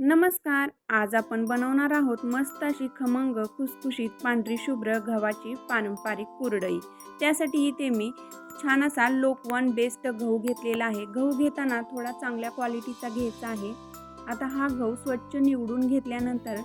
नमस्कार. आज आपण बनवणार आहोत मस्त अशी खमंग खुसखुशीत पांढरी शुभ्र गव्हाची पारंपरिक कुरडई. त्यासाठी इथे मी छान असा लोकवन बेस्ट गहू घेतलेला आहे. गहू घेताना थोडा चांगल्या क्वालिटीचा घ्यायचा आहे. आता हा गहू स्वच्छ निवडून घेतल्यानंतर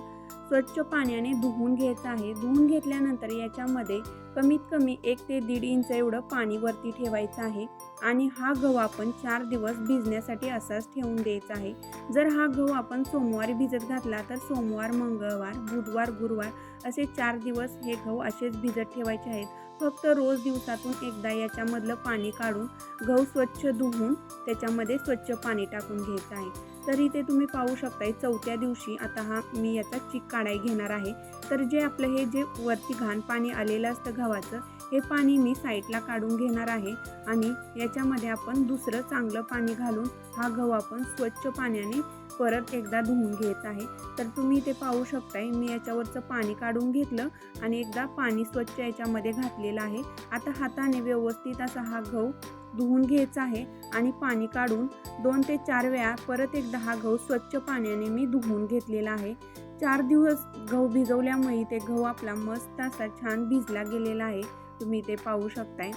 स्वच्छ पाण्याने धुवून घ्यायचं आहे. धुवून घेतल्यानंतर याच्यामध्ये कमीत कमी एक ते दीड इंच एवढं पाणी वरती ठेवायचं आहे आणि हा गहू आपण चार दिवस भिजण्यासाठी असाच ठेवून द्यायचा आहे. जर हा गहू आपण सोमवारी भिजत घातला तर सोमवार मंगळवार बुधवार गुरुवार असे चार दिवस हे गहू असेच भिजत ठेवायचे आहेत. फक्त रोज दिवसातून एकदा याच्यामधलं पाणी काढून गहू स्वच्छ धुवून त्याच्यामध्ये स्वच्छ पाणी टाकून घ्यायचं आहे. तर इथे तुम्ही पाहू शकताय. चौथ्या दिवशी आता हा मी याचा चिक काढाय घेणार आहे. तर जे आपलं हे जे वरती घाण पाणी आलेलं असतं गव्हाचं हे पाणी मी साईडला काढून घेणार आहे. आणि याच्यामध्ये आपण दुसरं चांगलं पाणी घालून हा गहू आपण स्वच्छ पाण्याने परत एकदा धुवून घ्यायचा आहे. तर तुम्ही ते पाहू शकताय. मी याच्यावरचं पाणी काढून घेतलं आणि एकदा पाणी स्वच्छ याच्यामध्ये घातलेलं आहे. आता हाताने व्यवस्थित असा हा गहू धुवून घ्यायचं आहे आणि पाणी काढून दोन ते चार वेळा परत एकदा हा गहू स्वच्छ पाण्याने मी धुवून घेतलेला आहे. चार दिवस गहू भिजवल्यामुळे ते गहू आपला मस्त असा छान भिजला गेलेला आहे. तुम्ही ते पाहू शकताय.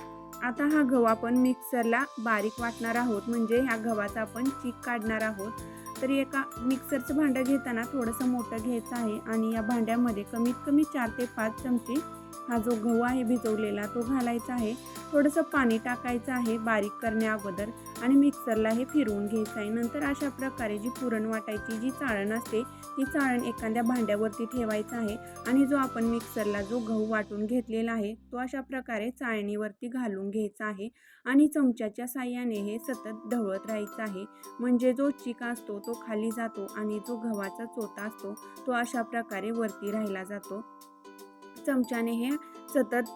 आता हा गहू आपण मिक्सरला बारीक वाटणार आहोत. म्हणजे ह्या गव्हाचा आपण चीक काढणार आहोत. तर एका मिक्सरचं भांडं घेताना थोडंसं मोठं घ्यायचं आहे आणि या भांड्यामध्ये कमीत कमी चार ते पाच चमचे हा जो गहू आहे भिजवलेला तो घालायचा आहे. थोडंसं पाणी टाकायचं आहे बारीक करण्या अगोदर आणि मिक्सरला हे फिरवून घ्यायचं आहे. नंतर अशा प्रकारे जी पुरण वाटायची जी चाळण असते ती चाळण एखाद्या भांड्यावरती ठेवायचं आहे आणि जो आपण मिक्सरला जो गहू वाटून घेतलेला आहे तो अशा प्रकारे चाळणीवरती घालून घ्यायचा आहे आणि चमच्याच्या साह्याने हे सतत ढवळत राहायचं आहे. म्हणजे जो चिका असतो तो खाली जातो आणि जो गव्हाचा चोता असतो तो अशा प्रकारे वरती राहिला जातो. चमच्याने हे सतत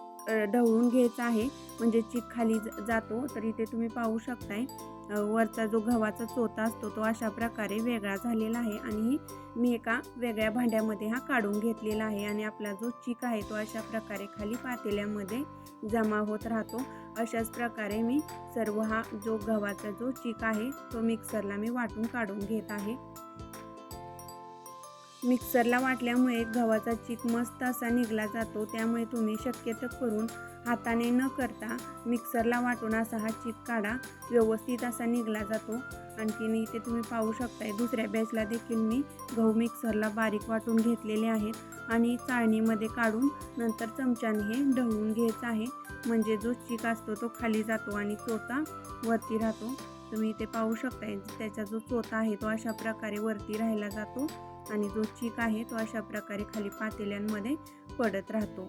ढवळून घ्यायचं आहे. म्हणजे चीक खाली जातो तर इथे तुम्ही पाहू शकताय. वरचा जो गव्हाचा चोता असतो तो अशा प्रकारे वेगळा झालेला आहे. आणि मी एका वेगळ्या भांड्यामध्ये हा काढून घेतलेला आहे. आणि आपला जो चीक आहे तो अशा प्रकारे खाली पातेल्यामध्ये जमा होत राहतो. अशाच प्रकारे मी सर्व हा जो गव्हाचा जो चीक आहे तो मिक्सरला मी वाटून काढून घेत आहे. मिक्सरला वाटल्यामुळे गव्हाचा चीक मस्त असा निघला जातो. त्यामुळे तुम्ही शक्यतो करून हाताने न करता मिक्सरला वाटून असा हा चीक काढा. व्यवस्थित असा निघला जातो. आणखीन इथे तुम्ही पाहू शकताय दुसऱ्या बॅचला देखील मी गहू मिक्सरला बारीक वाटून घेतलेले आहेत. आणि चाळणीमध्ये काढून नंतर चमच्याने हे ढवळून घ्यायचं आहे. म्हणजे जो चीक असतो तो खाली जातो आणि चोथा वरती राहतो. तुम्ही इथे पाहू शकताय त्याचा जो चोथा आहे तो अशा प्रकारे वरती राहिला जातो. आणि जो चीक आहे तो अशा प्रकारे खाली पातेल्यांमध्ये पडत राहतो.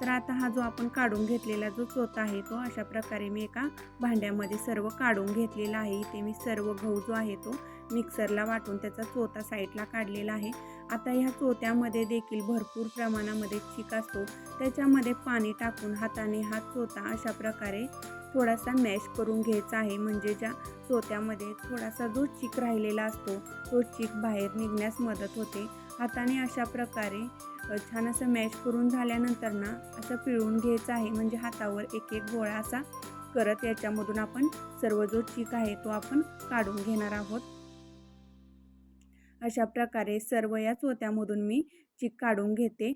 तर आता हा जो आपण काढून घेतलेला जो चोथा आहे तो अशा प्रकारे मी एका भांड्यामध्ये सर्व काढून घेतलेला आहे. इथे मी सर्व गहू जो आहे तो मिक्सरला वाटून त्याचा चोथा साईडला काढलेला आहे. आता ह्या चोत्यामध्ये देखील भरपूर प्रमाणामध्ये चीक असतो. त्याच्यामध्ये पाणी टाकून हाताने हा चोथा अशा प्रकारे थोडासा मॅश करून घ्यायचा आहे. म्हणजे ज्या चोत्यामध्ये थोडासा जो चीक राहिलेला असतो तो चीक बाहेर निघण्यास मदत होते. हाताने अशा प्रकारे छान असं मॅश करून झाल्यानंतर ना असं पिळून घ्यायचं आहे. म्हणजे हातावर एक एक गोळा असा करत याच्यामधून आपण सर्व जो चीक आहे तो आपण काढून घेणार आहोत. अशा प्रकारे सर्व या चोत्यामधून मी चीक काढून घेते.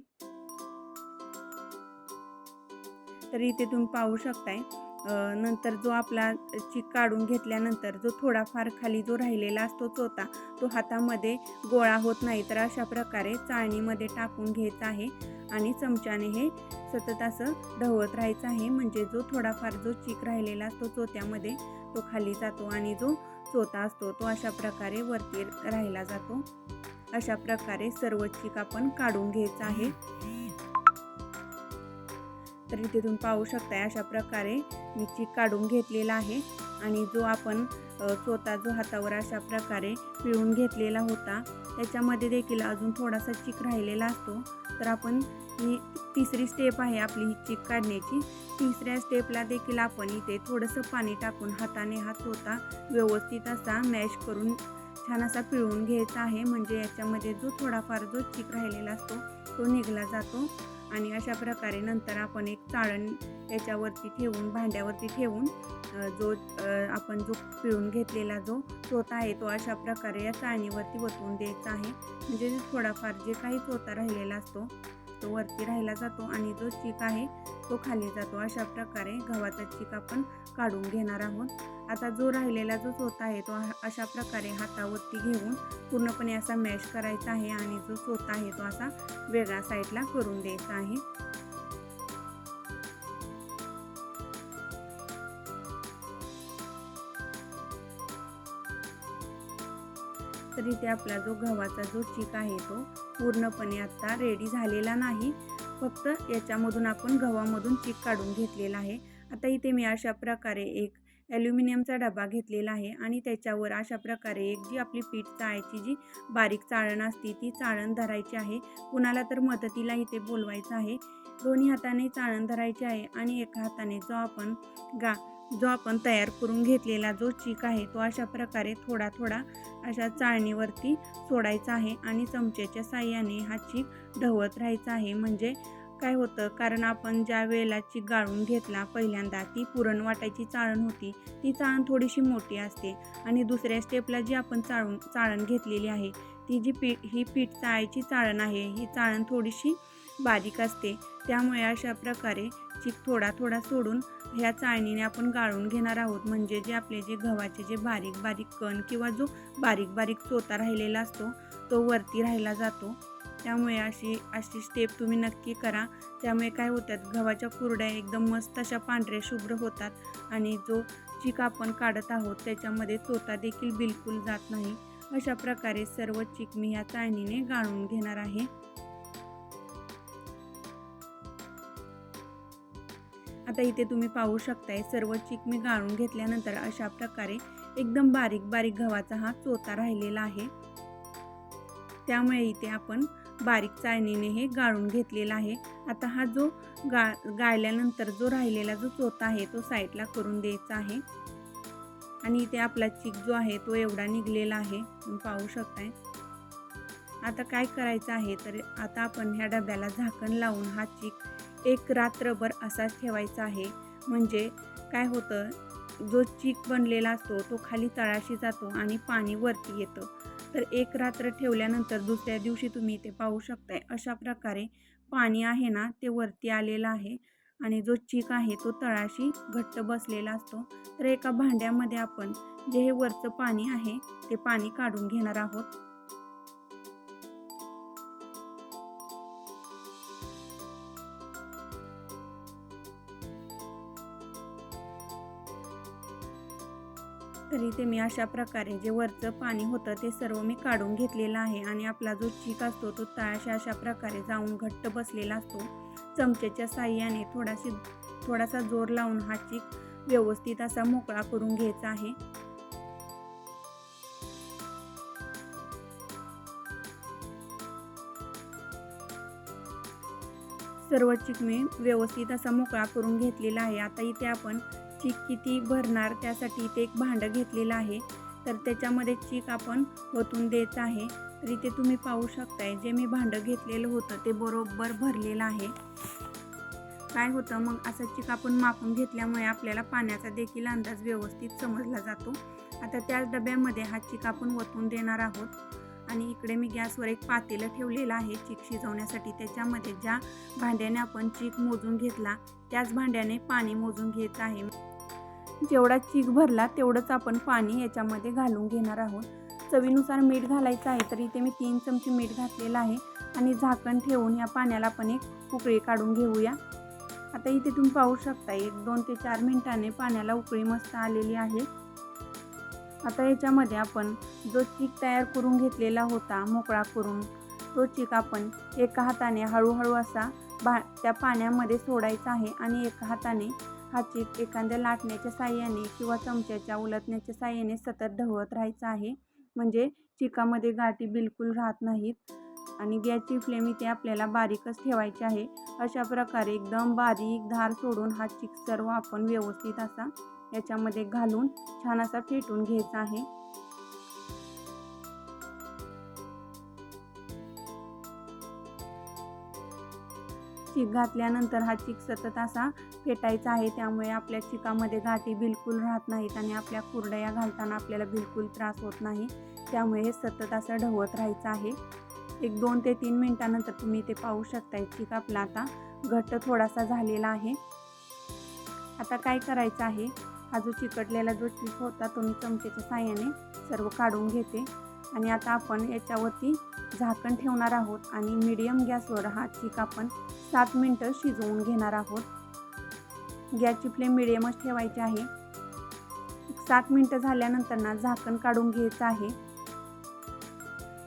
तर इथे तुम्ही पाहू शकताय नंतर जो आपला चीक काढून घेतल्यानंतर जो थोडाफार खाली जो राहिलेला असतो चोता तो हातामध्ये गोळा होत नाही. तर अशा प्रकारे चाळणीमध्ये टाकून घ्यायचा आहे आणि चमच्याने हे सतत असं ढवळत राहायचं आहे. म्हणजे जो थोडाफार जो चीक राहिलेला असतो चोत्यामध्ये तो खाली जातो आणि जो चोता असतो तो अशा प्रकारे वरती राहिला जातो. अशा प्रकारे सर्व चिक आपण काढून घ्यायचा आहे. तर इथे तुम्ही पाहू शकताय अशा प्रकारे मी चीक काढून घेतलेला आहे. आणि जो आपण स्वतः जो हातावर अशा प्रकारे पिळून घेतलेला होता त्याच्यामध्ये देखील अजून थोडासा चीक राहिलेला असतो. तर आपण ही तिसरी स्टेप आहे आपली ही चीक काढण्याची. तिसऱ्या स्टेपला देखील आपण इथे थोडंसं पाणी टाकून हाताने हा स्वतः व्यवस्थित असा मॅश करून छान असा पिळून घ्यायचा आहे. म्हणजे याच्यामध्ये जो थोडाफार जो चीक राहिलेला असतो तो निघला जातो. आणि अशा प्रकारे नंतर आपण एक चाळण त्याच्यावरती ठेवून भांड्यावरती ठेवून जो आपण जो पिळून घेतलेला जो चोथा आहे तो अशा प्रकारे या चाळणीवरती वतवून द्यायचा आहे. म्हणजे थोडाफार जे काही चोथा राहिलेला असतो तो वरती राहिला जातो आणि जो चीक आहे तो खाली जातो. अशा प्रकारे गव्हाचा चीक आपण काढून घेणार आहोत. आता जो राहिलेला जो सोता आहे तो अशा प्रकारे हातावरती घेऊन पूर्णपणे असा मॅश करायचा आहे आणि जो सोता आहे तो असा वेगळ्या साईडला करून द्यायचा आहे. तर इथे आपला जो गव्हाचा जो चीक आहे तो पूर्णपणे आता रेडी झालेला नाही. फक्त याच्यामधून आपण गव्हामधून चीक काढून घेतलेला आहे. आता इथे मी अशा प्रकारे एक ॲल्युमिनियमचा डबा घेतलेला आहे आणि त्याच्यावर अशा प्रकारे एक जी आपली पीठ चाळायची जी बारीक चाळण असते ती चाळण धरायची आहे. कुणाला तर मदतीला इथे बोलवायचं आहे. दोन्ही हाताने चाळण धरायची आहे आणि एका हाताने जो आपण गा जो आपण तयार करून घेतलेला जो चीक आहे तो अशा प्रकारे थोडा थोडा अशा चाळणीवरती सोडायचा आहे आणि चमच्याच्या साह्याने हा चीक ढवळत राहायचा आहे. म्हणजे काय होतं? कारण आपण ज्या वेळेला गाळून घेतला पहिल्यांदा ती पुरण वाटायची चाळण होती. ती चाळण थोडीशी मोठी असते आणि दुसऱ्या स्टेपला जी आपण चाळून चाळण घेतलेली आहे ती जी पीठ ही पीठ चाळायची चाळण आहे ही चाळण थोडीशी बारीक असते. त्यामुळे अशा प्रकारे चीक थोडा थोडा सोडून ह्या चाळणीने आपण गाळून घेणार आहोत. म्हणजे जे आपले जे गव्हाचे जे बारीक बारीक कण किंवा जो बारीक बारीक चोता राहिलेला असतो तो वरती राहिला जातो. त्यामुळे अशी अशी स्टेप तुम्ही नक्की करा. त्यामुळे काय होतात गव्हाच्या कुरड्या एकदम मस्त अशा पांढऱ्या शुभ्र होतात आणि जो चीक आपण काढत आहोत त्याच्यामध्ये चोता देखील बिलकुल जात नाही. अशा प्रकारे सर्व चीक मी या चाळणीने गाळून घेणार आहे. आता इथे तुम्ही पाहू शकताय सर्व चीक मी गाळून घेतल्यानंतर अशा प्रकारे एकदम बारीक बारीक गव्हाचा हा चोता राहिलेला आहे. त्यामुळे इथे आपण बारीक चाळणीने हे गाळून घेतलेला आहे. आता हा जो गा गाळल्यानंतर जो राहिलेला जो चोथा आहे तो साईडला करून द्यायचा आहे. आणि इथे आपला चीक जो आहे तो एवढा निघलेला आहे. पाहू शकताय. आता काय करायचं आहे तर आता आपण ह्या डब्याला झाकण लावून हा चीक एक रात्रभर असाच ठेवायचा आहे. म्हणजे काय होतं जो चीक बनलेला असतो तो खाली तळाशी जातो आणि पाणी वरती येतं. तर एक रात्र ठेवल्यानंतर दुसऱ्या दिवशी तुम्ही इथे पाहू शकताय अशा प्रकारे पाणी आहे ना ते वरती आलेलं आहे आणि जो चीक आहे तो तळाशी घट्ट बसलेला असतो. तर एका भांड्यामध्ये आपण जे हे वरचं पाणी आहे ते पाणी काढून घेणार आहोत. तर इथे मी अशा प्रकारे जे वरचं पाणी होतं ते सर्व मी काढून घेतलेलं आहे आणि आपला जो चीक असतो तो तळाशा अशा प्रकारे जाऊन घट्ट बसलेला असतो. चमच्याच्या साह्याने थोडाशी थोडासा जोर लावून हा चीक व्यवस्थित असा मोकळा करून घ्यायचा आहे. सर्व चिक मी व्यवस्थित असा मोकळा करून घेतलेला आहे. आता इथे आपण चीक किती भरणार त्यासाठी इथे एक भांडं घेतलेलं आहे. तर त्याच्यामध्ये चीक आपण ओतून देत आहे. तर इथे तुम्ही पाहू शकताय जे मी भांडं घेतलेलं होतं ते बरोबर भरलेलं आहे. काय होतं मग असं चीक आपण मापून घेतल्यामुळे आपल्याला पाण्याचा देखील अंदाज व्यवस्थित समजला जातो. आता त्याच डब्यामध्ये हा चीक आपण ओतून देणार आहोत. आणि इकडे मी गॅसवर एक पातेलं ठेवलेलं आहे चीक शिजवण्यासाठी. त्याच्यामध्ये ज्या भांड्याने आपण चीक मोजून घेतला त्याच भांड्याने पाणी मोजून घेत आहे. जेवढा चीक भरला तेवढंच आपण पाणी याच्यामध्ये घालून घेणार आहोत. चवीनुसार मीठ घालायचं आहे तर इथे मी तीन चमचे मीठ घातलेलं आहे. आणि झाकण ठेवून या पाण्याला पण एक उकळी काढून घेऊया. आता इथे तुम्ही पाहू शकता एक दोन ते चार मिनिटाने पाण्याला उकळी मस्त आलेली आहे. आता याच्यामध्ये आपण जो चीक तयार करून घेतलेला होता मोकळा करून तो चीक आपण एका हाताने हळूहळू असा बा त्या पाण्यामध्ये सोडायचा आहे आणि एका हाताने हा चीक एखाद्या लाटण्याच्या साह्याने किंवा चमच्याच्या उलटण्याच्या साह्याने सतत ढवळत राहायचं आहे. म्हणजे चिकामध्ये गाठी बिलकुल राहत नाहीत आणि गॅसची फ्लेम इथे आपल्याला बारीकच ठेवायची आहे. अशा प्रकारे एकदम बारीक धार सोडून हा चिक सर्व आपण व्यवस्थित असा याच्यामध्ये घालून छान असा फेटून घ्यायचा आहे. चीक घातल्यानंतर हा चीक सतत असा फेटायचा आहे. त्यामुळे आपल्या चिकामध्ये गाठी बिलकुल राहत नाहीत आणि आपल्या कुरडया घालताना आपल्याला बिलकुल त्रास होत नाही. त्यामुळे हे सतत असं ढवत राहायचं आहे. एक दोन ते तीन मिनटानंतर तुम्ही ते पाहू शकताय. चीक आपला आता घट्ट थोडासा झालेला आहे. आता काय करायचं आहे? हा जो चिकटलेला जो चीक होता तो मी चमचेच्या साह्याने सर्व काढून घेते. आणि आता आपण याच्यावरती झाकण ठेवणार आहोत आणि मीडियम गॅसवर हा चीक आपण सात मिनटं शिजवून घेणार आहोत. गॅसची फ्लेम मिडियमच ठेवायची आहे. सात मिनटं झाल्यानंतर ना झाकण काढून घ्यायचं आहे.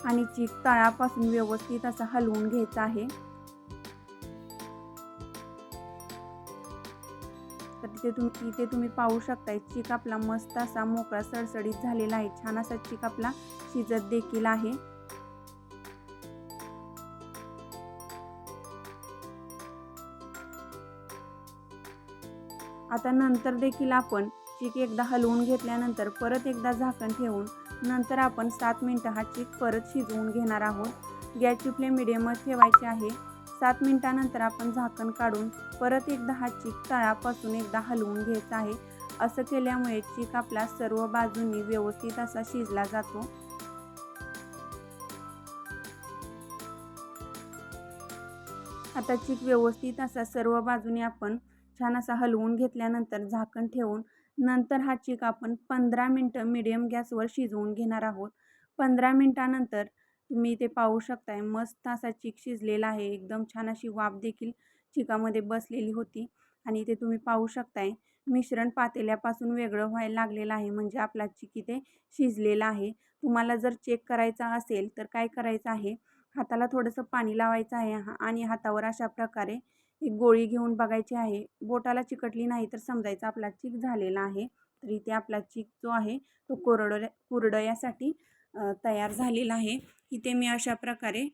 आणि चीक तळापासून व्यवस्थित असा हलवून घ्यायचा आहे. इथे तुम्ही इथे तुम्ही पाहू शकताय चीक आपला मस्त असा मोकळा सडसडीत झालेला आहे. छान असा चीक आपला शिजत देखील आहे. आता नंतर देखील आपण चीक एकदा हलवून घेतल्यानंतर परत एकदा झाकण ठेवून नंतर आपण सात मिनटं हा चीक परत शिजवून घेणार आहोत. गॅसची फ्लेम मिडियमच ठेवायची आहे. सात मिनटानंतर आपण झाकण काढून परत एकदा हा चीक तळापासून एकदा हलवून घ्यायचा आहे. असं केल्यामुळे चीक आपला सर्व बाजूंनी व्यवस्थित असा शिजला जातो. आता चीक व्यवस्थित असा सर्व बाजूने आपण छान असा हलवून घेतल्यानंतर झाकण ठेवून नंतर हा चीक आपण पंधरा मिनटं मिडियम गॅसवर शिजवून घेणार आहोत. पंधरा मिनटानंतर तुम्ही इथे पाहू शकताय. मस्त असा चीक शिजलेला आहे. एकदम छान अशी वाफ देखील चिकामध्ये बसलेली होती आणि इथे तुम्ही पाहू शकताय. मिश्रण पातेल्यापासून वेगळं व्हायला लागलेलं आहे. म्हणजे आपला चिक इथे शिजलेला आहे. तुम्हाला जर चेक करायचा असेल तर काय करायचं आहे? हाताला थोडंसं पाणी लावायचं आहे. आणि हातावर अशा प्रकारे एक गोळी घेऊन बघायची आहे. बोटाला चिकटली नाही तर समजायचं आपला चीक झालेला आहे. तर इथे आपला चीक जो आहे तो कोरड कुरडयासाठी तयार झालेला आहे. इथे मी अशा प्रकारे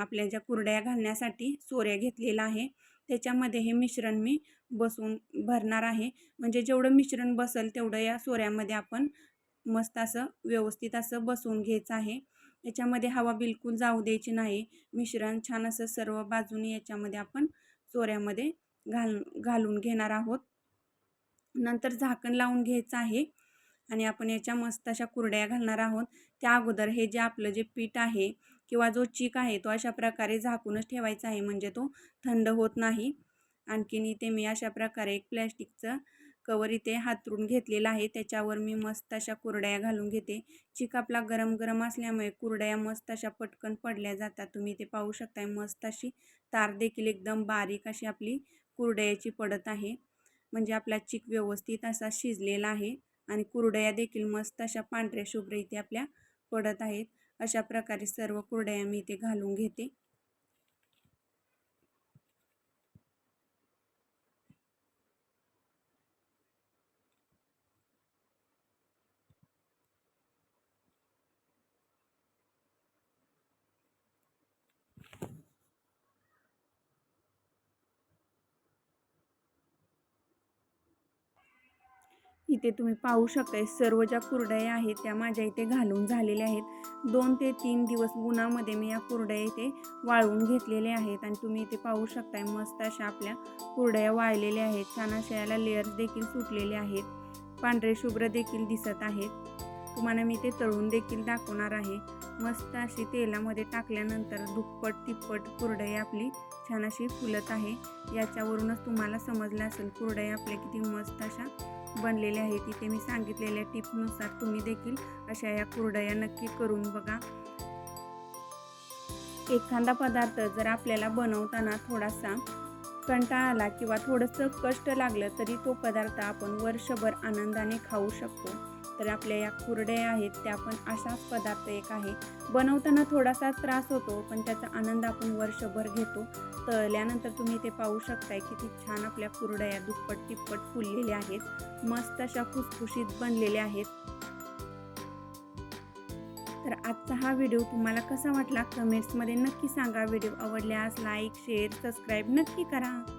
आपल्या ज्या कुरड्या घालण्यासाठी सोऱ्या घेतलेला आहे. त्याच्यामध्ये हे मिश्रण मी बसून भरणार आहे. म्हणजे जेवढं मिश्रण बसेल तेवढं या सोऱ्यामध्ये आपण मस्त असं व्यवस्थित असं बसवून घ्यायचं आहे. याच्यामध्ये हवा बिलकुल जाऊ द्यायची नाही. मिश्रण छान असं सर्व बाजूने याच्यामध्ये आपण चोऱ्यामध्ये घाल घालून घेणार आहोत. नंतर झाकण लावून घ्यायचं आहे. आणि आपण याच्या मस्त अशा कुरड्या घालणार आहोत. त्या अगोदर हे जे आपलं जे पीठ आहे किंवा जो चीक आहे तो अशा प्रकारे झाकूनच ठेवायचा आहे म्हणजे तो थंड होत नाही. आणखीन इथे मी अशा प्रकारे एक प्लॅस्टिकचं कवर इथे हातरून घेतलेला आहे. त्याच्यावर मी मस्त अशा कुरड्या घालून घेते. चिक आपला गरम गरम असल्यामुळे कुरड्या मस्त अशा पटकन पडल्या जातात. तुम्ही इथे पाहू शकताय मस्त अशी तार देखील एकदम बारीक अशी आपली कुरड्याची पडत आहे. म्हणजे आपला चिक व्यवस्थित असा शिजलेला आहे. आणि कुरडया देखील मस्त अशा पांढऱ्या शुभ्र इथे आपल्या पडत आहेत. अशा प्रकारे सर्व कुरडया मी इथे घालून घेते. इथे तुम्ही पाहू शकताय सर्व ज्या कुरडया आहेत त्या माझ्या इथे घालून झालेल्या आहेत. दोन ते तीन दिवस उन्हामध्ये मी या कुरड्या इथे वाळवून घेतलेल्या आहेत आणि तुम्ही इथे पाहू शकताय मस्त अशा आपल्या कुरडया वाळलेल्या आहेत. छान अशा याला लेअर्स देखील सुटलेले आहेत. पांढरे शुभ्र देखील दिसत आहेत. तुम्हाला मी ते तळून देखील दाखवणार आहे. मस्त अशी तेलामध्ये टाकल्यानंतर दुप्पट तिप्पट कुरडई आपली छान अशी फुलत आहे. याच्यावरूनच तुम्हाला समजलं असेल कुरडई आपल्या किती मस्त अशा बनलेले आहेत तिथे मी सांगितलेल्या टिपनुसार तुम्ही देखील अशा या कुरडया नक्की करून बघा. एखादा पदार्थ जर आपल्याला बनवताना थोडासा कंटाळा आला किंवा थोडंसं कष्ट लागलं तरी तो पदार्थ आपण वर्षभर आनंदाने खाऊ शकतो. तर आपल्या या कुरड्या आहेत त्या पण असाच पदार्थ एक आहे. बनवताना थोडासा त्रास होतो पण त्याचा आनंद आपण वर्षभर घेतो. तळल्यानंतर तुम्ही ते पाहू शकताय किती छान आपल्या कुरड्या दुप्पट तिप्पट फुललेल्या आहेत. मस्त अशा खुसखुशीत बनलेल्या आहेत. तर आजचा हा व्हिडिओ तुम्हाला कसा वाटला? कमेंट्समध्ये नक्की सांगा. व्हिडिओ आवडल्यास लाईक शेअर सबस्क्राईब नक्की करा.